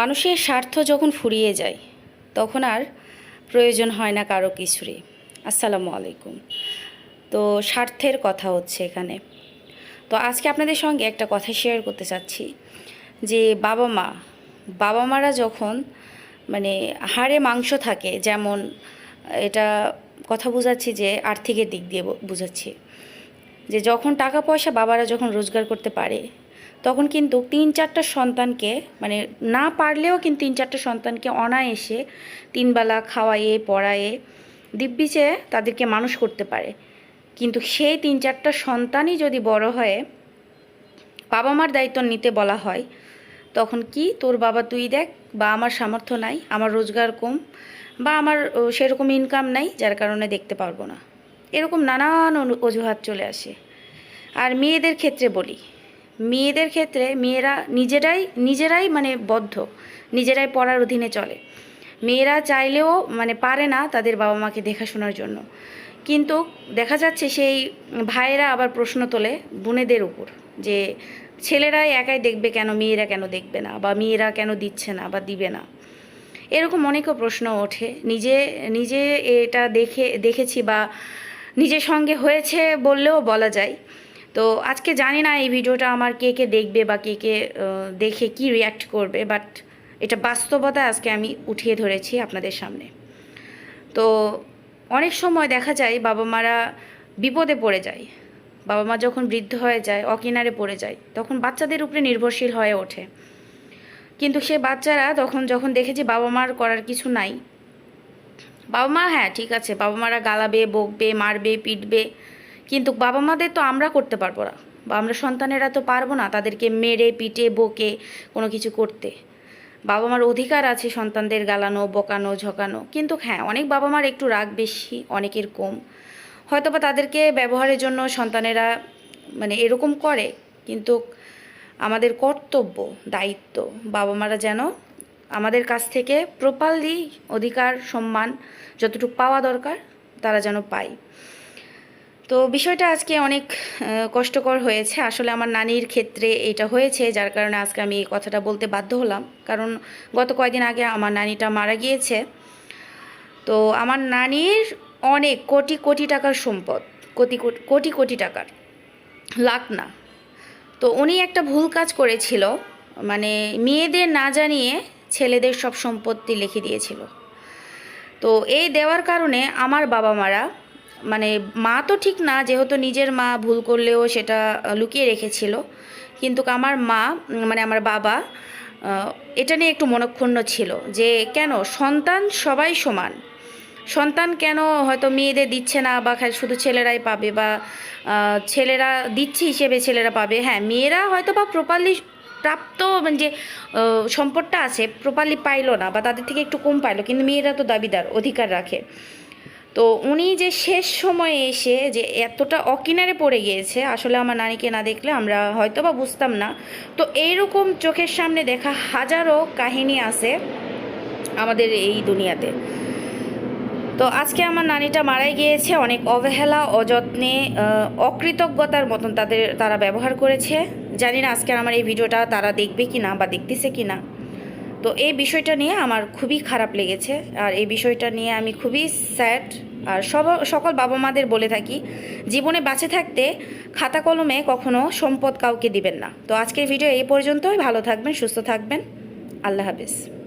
মানুষের স্বার্থ যখন ফুরিয়ে যায়, তখন আর প্রয়োজন হয় না কারও কিছুরই। আসসালামু আলাইকুম। তো স্বার্থের কথা হচ্ছে এখানে। তো আজকে আপনাদের সঙ্গে একটা কথা শেয়ার করতে চাচ্ছি, যে বাবা মা, বাবা মারা যখন মানে হাড়ে মাংস থাকে, যেমন এটা কথা বোঝাচ্ছি যে আর্থিকের দিক দিয়ে বোঝাচ্ছি, যে যখন টাকা পয়সা বাবারা যখন রোজগার করতে পারে তখন কিন্তু তিন চারটা সন্তানকে মানে না পারলেও কিন্তু তিন চারটা সন্তানকে অনায়াসে তিনবেলা খাওয়াইয়ে পড়ায়ে দিব্যিচে তাদেরকে মানুষ করতে পারে। কিন্তু সেই তিন চারটা সন্তানই যদি বড় হয়ে বাবা মার দায়িত্ব নিতে বলা হয়, তখন কি তোর বাবা তুই দেখ, বা আমার সামর্থ্য নাই, আমার রোজগার কম, বা আমার সেরকম ইনকাম নাই, যার কারণে দেখতে পারব না। এরকম নানান অজুহাত চলে আসে। আর মেয়েদের ক্ষেত্রে বলি মেয়েদের ক্ষেত্রে মেয়েরা নিজেরাই নিজেরাই মানে বদ্ধ, নিজেরাই পড়ার অধীনে চলে। মেয়েরা চাইলেও মানে পারে না তাদের বাবা মাকে দেখাশোনার জন্য। কিন্তু দেখা যাচ্ছে সেই ভাইয়েরা আবার প্রশ্ন তোলে বোনেদের উপর যে, ছেলেরাই একাই দেখবে কেন, মেয়েরা কেন দেখবে না? বা মেয়েরা কেন দিচ্ছে না বা দিবে না? এরকম অনেকও প্রশ্ন ওঠে। নিজে নিজে এটা দেখে, দেখেছি বা নিজের সঙ্গে হয়েছে বললেও বলা যায়। তো আজকে জানি না এই ভিডিওটা আমার কে কে দেখবে বা কে কে দেখে কি রিয়্যাক্ট করবে বাট এটা বাস্তবতা আজকে আমি উঠিয়ে ধরেছি আপনাদের সামনে। তো অনেক সময় দেখা যায় বাবা মারা বিপদে পড়ে যায়। বাবা মা যখন বৃদ্ধ হয়ে যায়, অকিনারে পড়ে যায়, তখন বাচ্চাদের উপরে নির্ভরশীল হয়ে ওঠে। কিন্তু সে বাচ্চারা তখন যখন দেখেছে বাবা মার করার কিছু নাই, বাবা মা হ্যাঁ ঠিক আছে, বাবা মারা গালাবে, বকবে, মারবে, পিটবে কিন্তু বাবা মাদের তো আমরা করতে পারব না বা আমরা সন্তানেরা তো পারব না তাদেরকে মেরে, পিটে, বকে কোনো কিছু করতে। বাবা মার অধিকার আছে সন্তানদের গালানো, বকানো, ঝকানো। কিন্তু হ্যাঁ অনেক বাবা মার একটু রাগ বেশি, অনেকের কম। হয়তো বা তাদেরকে ব্যবহারের জন্য সন্তানেরা মানে এরকম করে, কিন্তু আমাদের কর্তব্য, দায়িত্ব বাবা মারা যেন আমাদের কাছ থেকে প্রপারলি অধিকার, সম্মান যতটুকু পাওয়া দরকার, তারা যেন পায়। তো বিষয়টা আজকে অনেক কষ্টকর হয়েছে। আসলে আমার নানির ক্ষেত্রে এটা হয়েছে, যার কারণে আজকে আমি এই কথাটা বলতে বাধ্য হলাম। কারণ গত কয়েকদিন আগে আমার নানিটা মারা গিয়েছে। তো আমার নানির অনেক কোটি কোটি টাকার সম্পদ, কোটি কোটি কোটি টাকার। লাখ না। তো উনি একটা ভুল কাজ করেছিল। মানে মেয়েদের না জানিয়ে ছেলেদের সব সম্পত্তি লিখে দিয়েছিল। তো এই দেওয়ার কারণে আমার বাবা মারা মানে মা তো ঠিক না, যেহেতু নিজের মা ভুল করলেও সেটা লুকিয়ে রেখেছিল। কিন্তু আমার মা মানে আমার বাবা এটা নিয়ে একটু মনক্ষুণ্ণ ছিল যে কেন সন্তান সবাই সমান। সন্তান কেন হয়তো মেয়েদের দিচ্ছে না বা শুধু ছেলেরাই পাবে বা ছেলেরা দিচ্ছে হিসেবে ছেলেরা পাবে। হ্যাঁ মেয়েরা হয়তো বা প্রপারলি প্রাপ্ত মানে যে সম্পদটা আছে প্রপারলি পাইলো না বা তাদের থেকে একটু কম পাইলো, কিন্তু মেয়েরা তো দাবিদার, অধিকার রাখে। তো উনি যে শেষ সময়ে এসে যে এতটা অকিনারে পড়ে গিয়েছে, আসলে আমার নানিকে না দেখলে আমরা হয়তো বা বুঝতাম না। তো এইরকম চোখের সামনে দেখা হাজারো কাহিনী আছে আমাদের এই দুনিয়াতে। তো আজকে আমার নানিটা মারাই গিয়েছে, অনেক অবহেলা, অযত্নে অকৃতজ্ঞতার মতন তাদের, তারা ব্যবহার করেছে। জানি না আজকে আমার এই ভিডিওটা তারা দেখবে কি না বা দেখতেছে কি না তো এই বিষয়টা নিয়ে আমার খুবই খারাপ লেগেছে। আর এই বিষয়টা নিয়ে আমি খুবই স্যাড আর সব, সকল বাবা মাদের বলে থাকি, জীবনে বাঁচে থাকতে খাতা কলমে কখনো সম্পদ কাউকে দিবেন না। তো আজকের ভিডিও এই পর্যন্তই। ভালো থাকবেন, সুস্থ থাকবেন। আল্লাহ হাফিজ।